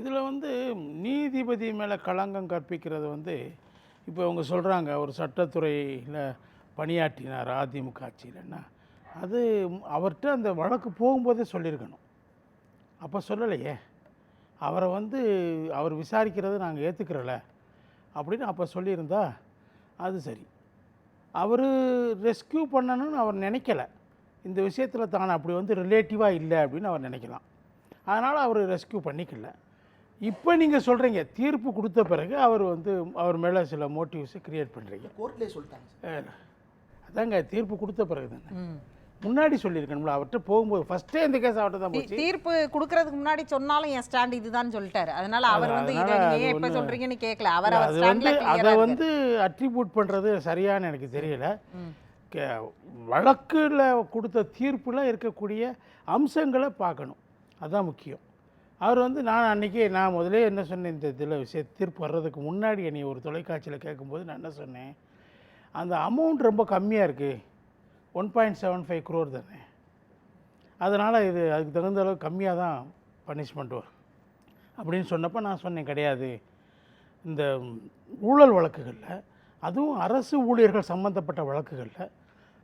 இதில் வந்து நீதிபதி மேலே களங்கம் கற்பிக்கிறது வந்து இப்போ அவங்க சொல்கிறாங்க ஒரு சட்டத்துறையில் பணியாற்றினார் அதிமுக ஆட்சியிலன்னா அது அவர்கிட்ட அந்த வழக்கு போகும்போதே சொல்லியிருக்கணும். அப்போ சொல்லலையே அவரை வந்து அவர் விசாரிக்கிறத நாங்கள் ஏற்றுக்கிறல அப்படின்னு அப்போ சொல்லியிருந்தா அது சரி. அவர் ரெஸ்க்யூ பண்ணணும்னு அவர் நினைக்கல. இந்த விஷயத்தில் தான் அப்படி வந்து ரிலேட்டிவாக இல்லை அப்படின்னு அவர் நினைக்கலாம். அதனால் அவர் ரெஸ்க்யூ பண்ணிக்கல. இப்போ நீங்கள் சொல்கிறீங்க தீர்ப்பு கொடுத்த பிறகு அவர் வந்து அவர் மேலே சில மோட்டிவ்ஸை க்ரியேட் பண்ணுறீங்க கோர்ட்லேயே சொல்லிட்டாங்க அதாங்க தீர்ப்பு கொடுத்த பிறகு தானே முன்னாடி சொல்லியிருக்கணும்ல அவர்கிட்ட போகும்போது ஃபஸ்ட்டே இந்த கேஸ் அவர்கிட்ட தான் போச்சு. தீர்ப்பு கொடுக்கறதுக்கு முன்னாடி சொன்னாலும் என் ஸ்டாண்ட் இதுதான் சொல்லிட்டாரு. அதனால அவர் வந்து இதை நீங்க சொல்றீங்கன்னு கேட்கல அவர் அவர் அது ஸ்டாண்ட்ல வந்து அதை வந்து அட்ரிபியூட் பண்ணுறது சரியான்னு எனக்கு தெரியல. வழக்கில் கொடுத்த தீர்ப்பில் இருக்கக்கூடிய அம்சங்களை பார்க்கணும். அதுதான் முக்கியம். அவர் வந்து நான் அன்றைக்கி நான் முதலே என்ன சொன்னேன் இந்த இதில் விஷய தீர்ப்பு வர்றதுக்கு முன்னாடி என்னை ஒரு தொலைக்காட்சியில் கேட்கும்போது நான் என்ன சொன்னேன் அந்த அமௌண்ட் ரொம்ப கம்மியாக இருக்குது one point seven five crore தானே. அதனால் இது அதுக்கு தகுந்த அளவு கம்மியாக தான் பனிஷ்மெண்ட் வரும். அப்படின்னு சொன்னப்போ நான் சொன்னேன் கிடையாது. இந்த ஊழல் வழக்குகளில் அதுவும் அரசு ஊழியர்கள் சம்மந்தப்பட்ட வழக்குகளில்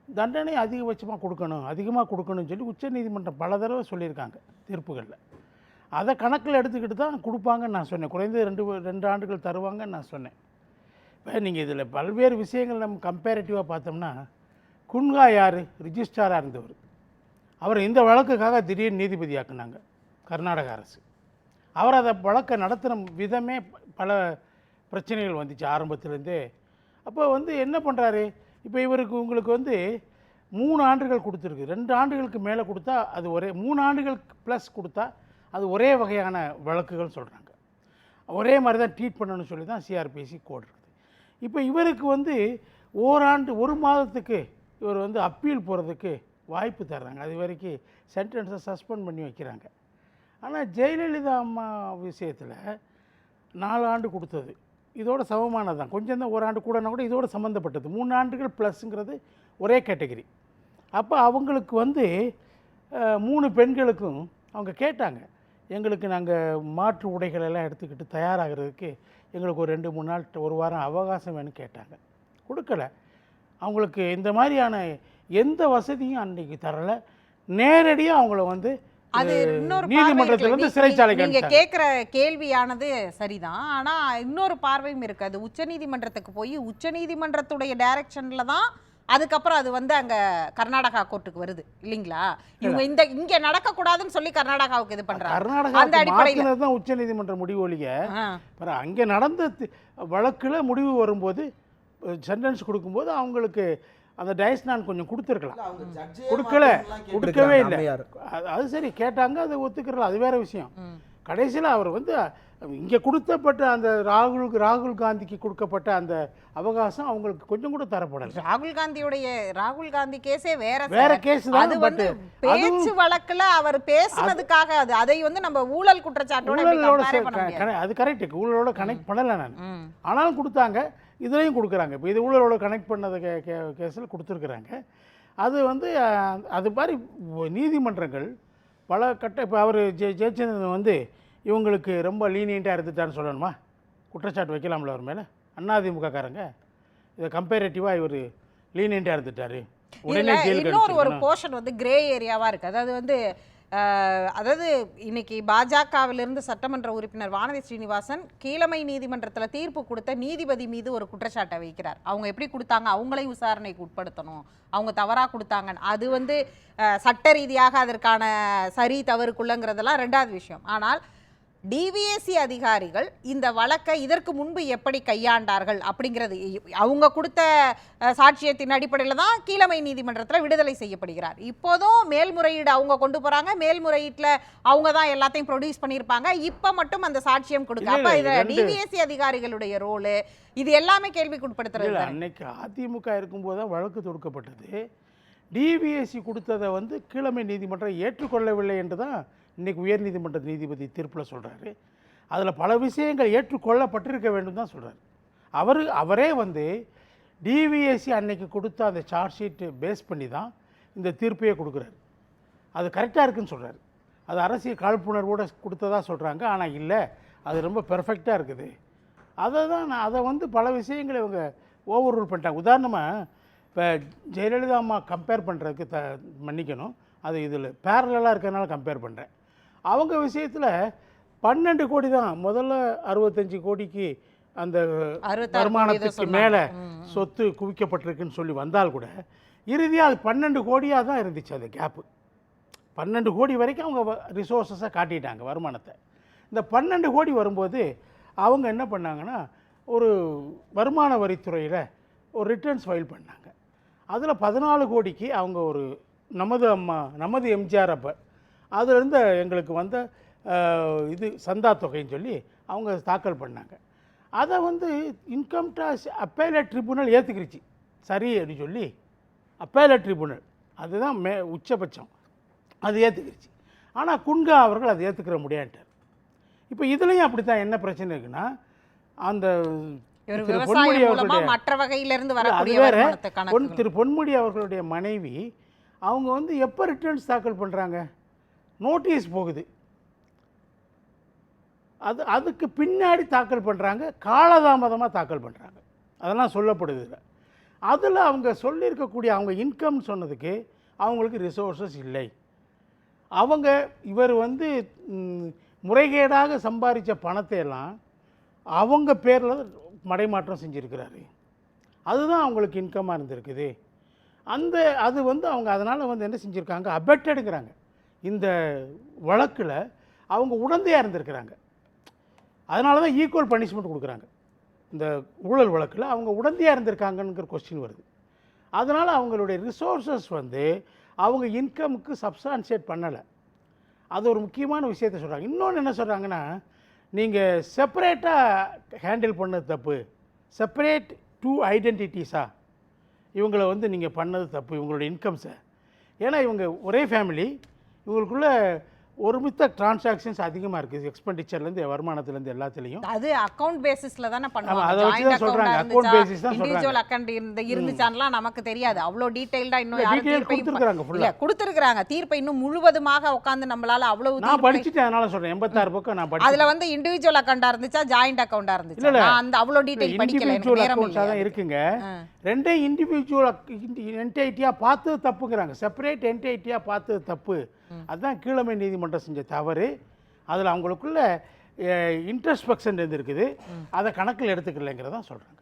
தண்டனை அதிகபட்சமாக கொடுக்கணும் அதிகமாக கொடுக்கணும்னு சொல்லி உச்சநீதிமன்றம் பல தடவை சொல்லியிருக்காங்க தீர்ப்புகளில். அதை கணக்கில் எடுத்துக்கிட்டு தான் கொடுப்பாங்கன்னு நான் சொன்னேன். குறைந்தது ரெண்டு ரெண்டு ஆண்டுகள் தருவாங்கன்னு நான் சொன்னேன். இப்போ நீங்கள் இதில் பல்வேறு விஷயங்கள் நம்ம கம்பேரிட்டிவாக பார்த்தோம்னா குன்கா யார்? ரிஜிஸ்ட்ராராக இருந்தவர். அவர் இந்த வழக்குக்காக திடீர்னு நீதிபதியாக்குனாங்க கர்நாடக அரசு. அவர் அதை வழக்கை நடத்தின விதமே பல பிரச்சனைகள் வந்துச்சு ஆரம்பத்துலேருந்தே. அப்போ வந்து என்ன பண்ணுறாரு? இப்போ இவருக்கு உங்களுக்கு வந்து மூணு ஆண்டுகள் கொடுத்துருக்கு. ரெண்டு ஆண்டுகளுக்கு மேலே கொடுத்தா அது ஒரே மூணு ஆண்டுகள் ப்ளஸ் கொடுத்தா அது ஒரே வகையான வழக்குகள் சொல்கிறாங்க ஒரே மாதிரி தான் ட்ரீட் பண்ணணும்னு சொல்லி தான் சிஆர்பிசி கோட் இருக்குது. இப்போ இவருக்கு வந்து ஓராண்டு ஒரு மாதத்துக்கு இவர் வந்து அப்பீல் போகிறதுக்கு வாய்ப்பு தர்றாங்க. அது வரைக்கும் சென்டென்ஸை சஸ்பெண்ட் பண்ணி வைக்கிறாங்க. ஆனால் ஜெயலலிதா அம்மா விஷயத்தில் நாலு ஆண்டு கொடுத்தது. இதோட சமமானது தான். கொஞ்சம் தான் ஒரு ஆண்டு கூடனா கூட இதோட சம்மந்தப்பட்டது மூணு ஆண்டுகள் ப்ளஸ்ங்கிறது ஒரே கேட்டகரி அப்போ அவங்களுக்கு வந்து மூணு பெண்களுக்கும் அவங்க கேட்டாங்க. எங்களுக்கு நாங்கள் மாற்று உடைகள் எல்லாம் எடுத்துக்கிட்டு தயாராகிறதுக்கு எங்களுக்கு ஒரு ரெண்டு மூணு நாள் ஒரு வாரம் அவகாசம் வேணும்னு கேட்டாங்க. கொடுக்கல. அவங்களுக்கு இந்த மாதிரியான எந்த வசதியும் அன்னைக்கு தரல. நேரடியாக அவங்கள வந்து அது இன்னொரு நீதிமன்றத்தில் வந்து சிறைச்சாலைக்கு நீங்க. கேக்குற கேள்வியானது சரிதான். ஆனா இன்னொரு பார்வையும் இருக்கு அது உச்சநீதிமன்றத்துக்கு போய் உச்சநீதிமன்றத்துடைய டைரக்ஷன்ல தான் அதுக்கப்புறம் அது வந்து அங்க கர்நாடகா கோர்ட்டுக்கு வருது இல்லைங்களா? இவங்க இந்த இங்க நடக்க கூடாதுன்னு சொல்லி கர்நாடகாவுக்கு இது பண்றாங்க. அந்த கர்நாடகா அடிப்படையில. மாற்றினது தான் உச்சநீதிமன்ற முடிவு ஒழிய அங்கே நடந்த வழக்குல முடிவு வரும்போது சென்டென்ஸ் கொடுக்கும்போது அவங்களுக்கு அந்த டயஸ் நான் கொஞ்சம் கொடுத்துருக்கலாம். இல்ல, அவங்க ஜட்ஜே கொடுக்கல. கொடுக்கவே இல்லை. அது- அது சரி கேட்டாங்க அதை ஒத்துக்கிறல. அது வேற விஷயம். கடைசியில் அவர் வந்து இங்கே கொடுத்தப்பட்ட அந்த ராகுல் ராகுல் காந்திக்கு கொடுக்கப்பட்ட அந்த அவகாசம் அவங்களுக்கு கொஞ்சம் கூட தரப்படலை. ராகுல் காந்தியுடைய ராகுல் காந்தி கேஸே வேற வேற. கேஸ் அது வந்து பேச்சு வழக்குல அவர் பேசுனதுக்காக அது அதை வந்து நம்ம ஊழல் குற்றச்சாட்டோட அது கரெக்ட் ஊழலோட கனெக்ட் பண்ணலை நான். ஆனாலும் கொடுத்தாங்க இதுலேயும் கொடுக்குறாங்க. இப்போ இது ஊழலோட கனெக்ட் பண்ணது கேஸில் கொடுத்துருக்குறாங்க. அது வந்து அது மாதிரி நீதிமன்றங்கள் பல கட்ட இப்போ அவர் ஜெ ஜெயச்சந்திரன் வந்து இவங்களுக்கு ரொம்ப லீனியண்ட்டாக இருந்துட்டான்னு சொல்லணுமா? குற்றச்சாட்டு வைக்கலாம்ல அவர் மேலே? அதிமுககாரங்க இதை கம்பேரேட்டிவாக இவர் லீனியண்ட்டாக இருந்துட்டாரு. உடனே இன்னொரு ஒரு. போர்ஷன் வந்து கிரே ஏரியாவா இருக்கு. அதாவது வந்து அதாவது இன்னைக்கு பாஜகவிலிருந்து சட்டமன்ற உறுப்பினர் வானதி ஸ்ரீனிவாசன் கீழமை நீதிமன்றத்தில் தீர்ப்பு கொடுத்த நீதிபதி மீது ஒரு குற்றச்சாட்டை வைக்கிறார். அவங்க எப்படி கொடுத்தாங்க? அவங்களையும் விசாரணைக்கு உட்படுத்தணும். அவங்க தவறாக கொடுத்தாங்க அது வந்து சட்ட ரீதியாக அதற்கான சரி தவறுக்குள்ளங்கிறதெல்லாம் ரெண்டாவது விஷயம். ஆனால் டிவிஎஸ்சி அதிகாரிகள் இந்த வழக்கை இதற்கு முன்பு எப்படி கையாண்டார்கள் அப்படிங்கிறது அவங்க கொடுத்த சாட்சியத்தின் அடிப்படையில் தான் கீழமை நீதிமன்றத்தில் விடுதலை செய்யப்படுகிறார். இப்போதும் மேல்முறையீடு அவங்க கொண்டு போறாங்க. மேல்முறையீட்டில் அவங்க தான் எல்லாத்தையும் ப்ரொடியூஸ் பண்ணியிருப்பாங்க. இப்போ மட்டும் அந்த சாட்சியம் கொடுக்க. அப்போ இதில் டிவிஎஸ்சி அதிகாரிகளுடைய ரோலு இது எல்லாமே கேள்விக்கு உட்படுத்துறது இல்லை தானே? அன்னைக்கு அதிமுக இருக்கும்போது தான் வழக்கு தொடுக்கப்பட்டது. டிவிஎஸ்சி கொடுத்ததை வந்து கீழமை நீதிமன்றம் ஏற்றுக்கொள்ளவில்லை என்று தான் இன்றைக்கி உயர்நீதிமன்ற நீதிபதி தீர்ப்பில் சொல்கிறாரு அதில் பல விஷயங்கள் ஏற்றுக்கொள்ளப்பட்டிருக்க வேண்டும் தான் சொல்கிறார் அவர் அவரே வந்து டிவிஎஸ்சி அன்னைக்கு கொடுத்த அந்த சார்ஜ் ஷீட்டு பேஸ் பண்ணி தான் இந்த தீர்ப்பையே கொடுக்குறாரு. அது கரெக்டாக இருக்குன்னு சொல்கிறாரு அது அரசியல் காழ்ப்புணர்வோடு கொடுத்ததாக சொல்கிறாங்க ஆனால் இல்லை அது ரொம்ப பெர்ஃபெக்டாக இருக்குது. அதை தான் நான் அதை வந்து பல விஷயங்களை இவங்க ஓவர் ரூல் பண்ணிட்டாங்க. உதாரணமாக இப்போ ஜெயலலிதா அம்மா கம்பேர் பண்ணுறதுக்கு த மன்னிக்கணும். அது இதில் பேரலாக இருக்கிறதுனால கம்பேர் பண்ணுறேன் அவங்க விஷயத்தில் பன்னெண்டு கோடி தான். முதல்ல அறுபத்தஞ்சு கோடிக்கு அந்த வருமானத்துக்கு. மேலே சொத்து குவிக்கப்பட்டிருக்குன்னு சொல்லி வந்தால் கூட இறுதியாக அது பன்னெண்டு கோடியாக தான் இருந்துச்சு அந்த கேப்பு பன்னெண்டு கோடி வரைக்கும் அவங்க ரிசோர்ஸஸை காட்டிட்டாங்க வருமானத்தை. இந்த பன்னெண்டு கோடி வரும்போது அவங்க என்ன பண்ணாங்கன்னா ஒரு வருமான வரித்துறையில் ஒரு ரிட்டர்ன்ஸ் ஃபைல் பண்ணாங்க. அதில் பதினாலு கோடிக்கு அவங்க ஒரு நமது அம்மா நமது எம்ஜிஆர் அப்போ அதுலேருந்து எங்களுக்கு வந்த இது சந்தா தொகைன்னு சொல்லி அவங்க தாக்கல் பண்ணாங்க. அதை வந்து இன்கம் டேக்ஸ் அப்பேலட் ட்ரிபுனல் ஏற்றுக்கிருச்சு சரி அப்படின்னு சொல்லி அப்பேலட் ட்ரிபுனல் அதுதான் மே உச்சபட்சம். அது ஏற்றுக்கிருச்சு ஆனால் குன்கா அவர்கள் அதை ஏற்றுக்கிற முடியாட்டார். இப்போ இதுலேயும் அப்படி தான் என்ன பிரச்சனை இருக்குன்னா அந்த பொன்முடி அவர்களுடைய மற்ற வகையிலிருந்து அது வேற. பொன் திரு பொன்முடி அவர்களுடைய மனைவி அவங்க வந்து எப்போ ரிட்டர்ன்ஸ் தாக்கல் பண்ணுறாங்க நோட்டீஸ் போகுது. அது அதுக்கு பின்னாடி தாக்கல் பண்ணுறாங்க காலதாமதமாக தாக்கல் பண்ணுறாங்க அதெல்லாம் சொல்லப்படுது அதில் அவங்க சொல்லியிருக்கக்கூடிய அவங்க இன்கம் சொன்னதுக்கு அவங்களுக்கு ரிசோர்ஸஸ் இல்லை. அவங்க இவர் வந்து முறைகேடாக சம்பாதிச்ச பணத்தை எல்லாம் அவங்க பேரில் மடைமாற்றம் செஞ்சுருக்கிறாரு. அதுதான் அவங்களுக்கு இன்கமாக இருந்திருக்குது. அந்த அது வந்து அவங்க அதனால் வந்து என்ன செஞ்சுருக்காங்க? அபெட்டடுங்கிறாங்க இந்த வழக்கில் அவங்க உடந்தையாக இருந்திருக்கிறாங்க. அதனால தான் ஈக்குவல் பனிஷ்மெண்ட் கொடுக்குறாங்க. இந்த ஊழல் வழக்கில் அவங்க உடந்தையாக இருந்திருக்காங்கங்கிற கொஸ்டின் வருது. அதனால் அவங்களுடைய ரிசோர்ஸஸ் வந்து அவங்க இன்கமுக்கு சப்ஸ்டான்ஷியேட் பண்ணலை. அது ஒரு முக்கியமான விஷயத்த சொல்கிறாங்க இன்னொன்று என்ன சொல்கிறாங்கன்னா நீங்கள் செப்பரேட்டாக ஹேண்டில் பண்ணது தப்பு. செப்பரேட் டூ ஐடென்டிட்டிஸா இவங்களை வந்து நீங்கள் பண்ணது தப்பு இவங்களோட இன்கம்ஸை ஏன்னா இவங்க ஒரே ஃபேமிலி இவங்களுக்குள்ள ஒருமித்த டிரான்சாக்ஷன்ஸ் அதிகமாக இருக்குது எக்ஸ்பெண்டிச்சர்லேருந்து வருமானத்துலேருந்து எல்லாத்துலேயும். அது அக்கவுண்ட் பேசிஸ்ல தானே ஆமா, அதை வச்சு தான் சொல்றாங்க. account basis தான் இண்டிவிஜுவல். அக்கவுண்ட் இருந்து இருந்துச்சான்லாம் நமக்கு தெரியாது. அவ்வளோ டீடைல்டா இன்னும் யாரும் கொடுத்திருக்காங்க full-ஆ. இல்ல கொடுத்துருக்காங்க தீர்ப்பை இன்னும் முழுவதுமாக உட்கார்ந்து நம்மளால அவ்வளவு நான் படிச்சுட்டேன் அதனால சொல்கிறேன் எண்பத்தாறு பக்கம் நான் படிச்சு அதுல வந்து இண்டிவிஜுவல் அக்கவுண்டா இருந்துச்சா? ஜாயிண்ட் அக்கவுண்டா இருந்துச்சா. நான் அந்த அவ்வளோ டீடைல் படிக்கல. அக்கௌண்ட்ஸாக தான் இருக்குங்க. ரெண்டே இண்டிவிஜுவல் என்டைட்டியாக பார்த்தது தப்புங்கிறாங்க செப்பரேட் என்டைட்டியாக பார்த்தது தப்பு. அதுதான் கீழமை நீதிமன்றம் செஞ்ச தவறு. அதில் அவங்களுக்குள்ள இன்ட்ரஸ்பெக்ஷன் இருந்திருக்குது. அதை கணக்கில் எடுத்துக்கலைங்கிறதான் சொல்கிறேன்